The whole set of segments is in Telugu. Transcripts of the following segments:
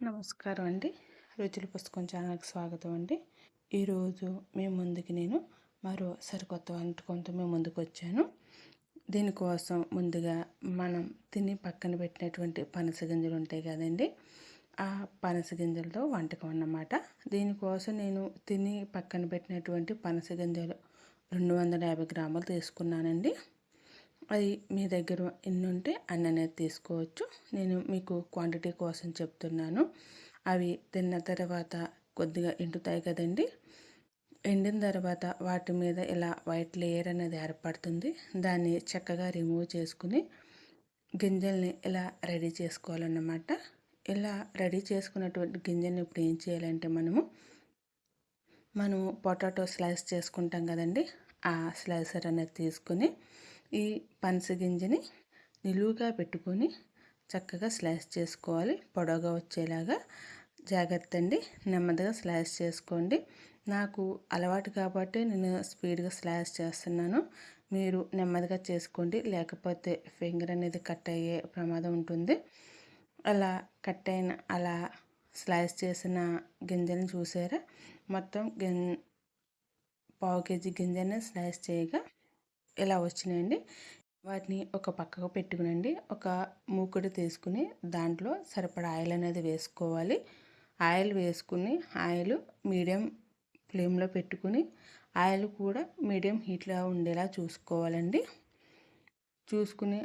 నమస్కారం అండి. రుచుల పుస్తకం ఛానల్కి స్వాగతం అండి. ఈరోజు మీ ముందుకి నేను మరో సరికొత్త వంటకంతో మేము ముందుకు వచ్చాను. దీనికోసం ముందుగా మనం తిని పక్కన పెట్టినటువంటి పనస గింజలు ఉంటాయి కదండి. ఆ పనస గింజలతో వంటకం అన్నమాట. దీనికోసం నేను తిని పక్కన పెట్టినటువంటి పనస గింజలు రెండు వందల యాభై గ్రాములు తీసుకున్నానండి. అది మీ దగ్గర ఎన్ని ఉంటే అన్ని అనేది తీసుకోవచ్చు. నేను మీకు క్వాంటిటీ కోసం చెప్తున్నాను. అవి తిన్న తర్వాత కొద్దిగా ఎండుతాయి కదండి. ఎండిన తర్వాత వాటి మీద ఇలా వైట్ లేయర్ అనేది ఏర్పడుతుంది. దాన్ని చక్కగా రిమూవ్ చేసుకుని గింజల్ని ఇలా రెడీ చేసుకోవాలన్నమాట. ఇలా రెడీ చేసుకున్నటువంటి గింజల్ని ఇప్పుడు ఏం చేయాలంటే మనము మనము పొటాటో స్లైస్ చేసుకుంటాం కదండి. ఆ స్లైసర్ అనేది తీసుకుని ఈ పనసగింజని నిలువుగా పెట్టుకొని చక్కగా స్లాష్ చేసుకోవాలి. పొడవుగా వచ్చేలాగా జాగ్రత్త అండి నెమ్మదిగా స్లాష్ చేసుకోండి. నాకు అలవాటు కాబట్టి నేను స్పీడ్గా స్లాష్ చేస్తున్నాను. మీరు నెమ్మదిగా చేసుకోండి. లేకపోతే ఫింగర్ అనేది కట్ అయ్యే ప్రమాదం ఉంటుంది. అలా కట్ అయిన అలా స్లైస్ చేసిన గింజలను చూసారా? మొత్తం గిన్ పావు కేజీ గింజని స్లైస్ చేయగా ఇలా వచ్చినాయండి? వాటిని ఒక పక్కకు పెట్టుకునండి. ఒక మూకుడు తీసుకుని దాంట్లో సరిపడా ఆయిల్ అనేది వేసుకోవాలి. ఆయిల్ వేసుకుని ఆయిల్ మీడియం ఫ్లేమ్లో పెట్టుకుని ఆయిల్ కూడా మీడియం హీట్లో ఉండేలా చూసుకోవాలండి. చూసుకుని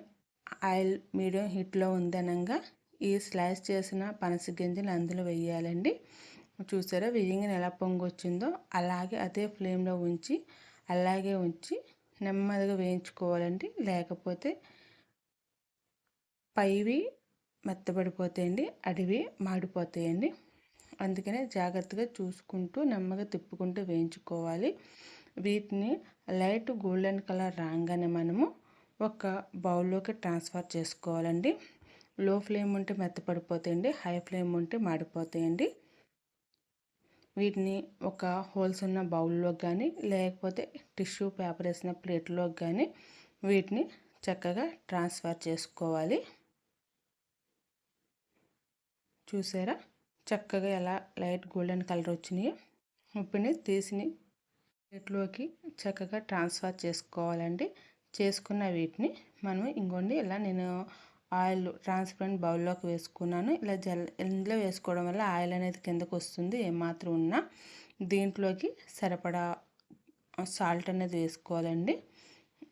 ఆయిల్ మీడియం హీట్లో ఉందనంగా ఈ స్లైస్ చేసిన పనస గింజలు అందులో వేయాలండి. చూసారా? వెయ్యంగిన ఎలా పొంగొచ్చిందో అలాగే అదే ఫ్లేమ్లో ఉంచి అలాగే ఉంచి నెమ్మదిగా వేయించుకోవాలండి. లేకపోతే పైవి మెత్తబడిపోతాయండి అడివి మాడిపోతాయండి. అందుకనే జాగ్రత్తగా చూసుకుంటూ నెమ్మగా తిప్పుకుంటూ వేయించుకోవాలి. వీటిని లైట్ గోల్డెన్ కలర్ రాగానే మనము ఒక బౌల్లోకి ట్రాన్స్ఫర్ చేసుకోవాలండి. లో ఫ్లేమ్ ఉంటే మెత్తపడిపోతాయండి హై ఫ్లేమ్ ఉంటే మాడిపోతాయండి. వీటిని ఒక హోల్స్ ఉన్న బౌల్లో కానీ లేకపోతే టిష్యూ పేపర్ వేసిన ప్లేట్లో కానీ వీటిని చక్కగా ట్రాన్స్ఫర్ చేసుకోవాలి. చూసారా? చక్కగా ఎలా లైట్ గోల్డెన్ కలర్ వచ్చినాయి. ఉప్పుని తీసి ప్లేట్లోకి చక్కగా ట్రాన్స్ఫర్ చేసుకోవాలండి. చేసుకున్న వీటిని మనం ఇంకోండి ఇలా నేను ఆయిల్ ట్రాన్స్పరెంట్ బౌల్లోకి వేసుకున్నాను. ఇలా జల్ ఇందులో వేసుకోవడం వల్ల ఆయిల్ అనేది కిందకు వస్తుంది ఏమాత్రం ఉన్నా. దీంట్లోకి సరిపడా సాల్ట్ అనేది వేసుకోవాలండి.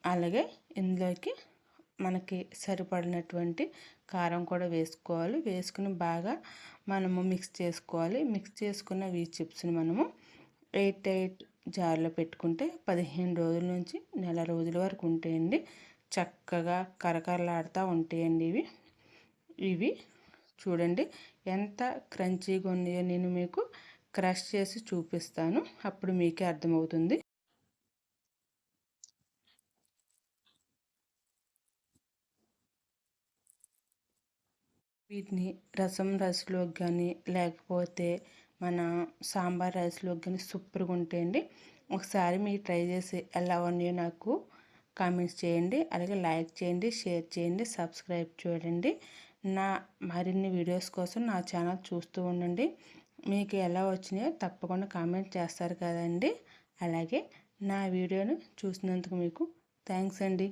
అలాగే ఇందులోకి మనకి సరిపడినటువంటి కారం కూడా వేసుకోవాలి. వేసుకుని బాగా మనము మిక్స్ చేసుకోవాలి. మిక్స్ చేసుకున్న వీ చిప్స్ని మనము ఎయిట్ ఎయిట్ జార్లో పెట్టుకుంటే పదిహేను రోజుల నుంచి నెల రోజుల వరకు ఉంటాయండి. చక్కగా కరకరలాడుతూ ఉంటాయండి ఇవి. ఇవి చూడండి ఎంత క్రంచీగా ఉన్నాయో నేను మీకు క్రష్ చేసి చూపిస్తాను. అప్పుడు మీకే అర్థమవుతుంది. వీటిని రసం రైస్లోకి కానీ లేకపోతే మన సాంబార్ రైస్లోకి కానీ సూపర్గా ఉంటాయండి. ఒకసారి మీరు ట్రై చేసి ఎలా ఉన్నాయో నాకు కామెంట్స్ చేయండి. అలాగే లైక్ చేయండి షేర్ చేయండి సబ్స్క్రైబ్ చూడండి. నా మరిన్ని వీడియోస్ కోసం నా ఛానల్ చూస్తూ ఉండండి. మీకు ఎలా వచ్చినాయో తప్పకుండా కామెంట్ చేస్తారు కదండి. అలాగే నా వీడియోను చూసినందుకు మీకు థ్యాంక్స్ అండి.